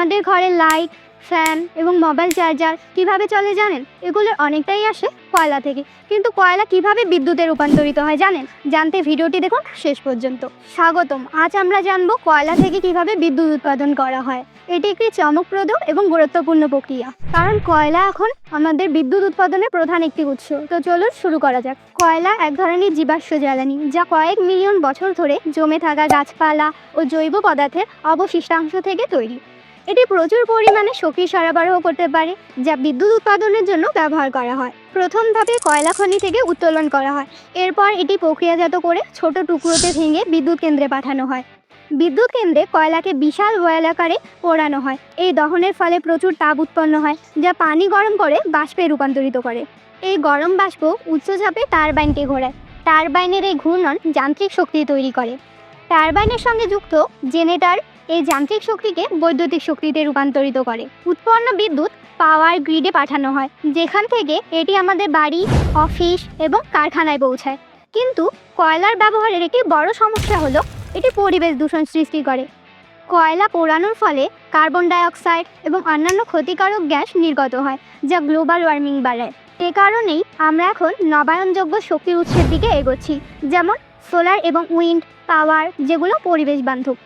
আমাদের ঘরে light fan এবং মোবাইল চার্জার কীভাবে চলে জানেন? এগুলোর অনেকটাই আসে কয়লা থেকে। কিন্তু কয়লা কীভাবে বিদ্যুতে রূপান্তরিত হয় জানেন? জানতে ভিডিওটি দেখুন শেষ পর্যন্ত। স্বাগতম। আজ আমরা জানব কয়লা থেকে কীভাবে বিদ্যুৎ উৎপাদন করা হয়। এটি একটি চমকপ্রদ এবং গুরুত্বপূর্ণ প্রক্রিয়া। কারণ কয়লা এখন আমাদের বিদ্যুৎ উৎপাদনের প্রধান একটি উৎস। তো চলুন শুরু করা যাক। কয়লা এক ধরনের জীবাশ্ম জ্বালানি, যা কয়েক মিলিয়ন বছর ধরে জমে থাকা গাছপালা ও জৈব পদার্থের অবশিষ্টাংশ থেকে তৈরি। এটি প্রচুর পরিমাণে শক্তি সরবরাহ করতে পারে, যা বিদ্যুৎ উৎপাদনের জন্য ব্যবহার করা হয়। প্রথম ধাপে কয়লা খনি থেকে উত্তোলন করা হয়। এরপর এটি প্রক্রিয়াজাত করে ছোট টুকরোতে ভেঙে বিদ্যুৎ কেন্দ্রে পাঠানো হয়। বিদ্যুৎ কেন্দ্রে কয়লাকে বিশাল আকারে পোড়ানো হয়। এই দহনের ফলে প্রচুর তাপ উৎপন্ন হয়, যা পানি গরম করে বাষ্পে রূপান্তরিত করে। এই গরম বাষ্প উচ্চ চাপে টারবাইনকে ঘোরায়। টারবাইনের এই ঘূর্ণন যান্ত্রিক শক্তি তৈরি করে। টারবাইনের সঙ্গে যুক্ত জেনারেটর এই যান্ত্রিক শক্তিকে বৈদ্যুতিক শক্তিতে রূপান্তরিত করে। উৎপন্ন বিদ্যুৎ পাওয়ার গ্রিডে পাঠানো হয়, যেখান থেকে এটি আমাদের বাড়ি অফিস এবং কারখানায় পৌঁছায়। কিন্তু কয়লার ব্যবহারের একটি বড় সমস্যা হলো, এটি পরিবেশ দূষণ সৃষ্টি করে। কয়লা পোড়ানোর ফলে কার্বন ডাইঅক্সাইড এবং অন্যান্য ক্ষতিকারক গ্যাস নির্গত হয়, যা গ্লোবাল ওয়ার্মিং বাড়ায়। এ কারণেই আমরা এখন নবায়নযোগ্য শক্তির উৎসের দিকে এগোচ্ছি, যেমন সোলার এবং উইন্ড পাওয়ার যেগুলো পরিবেশ বান্ধব।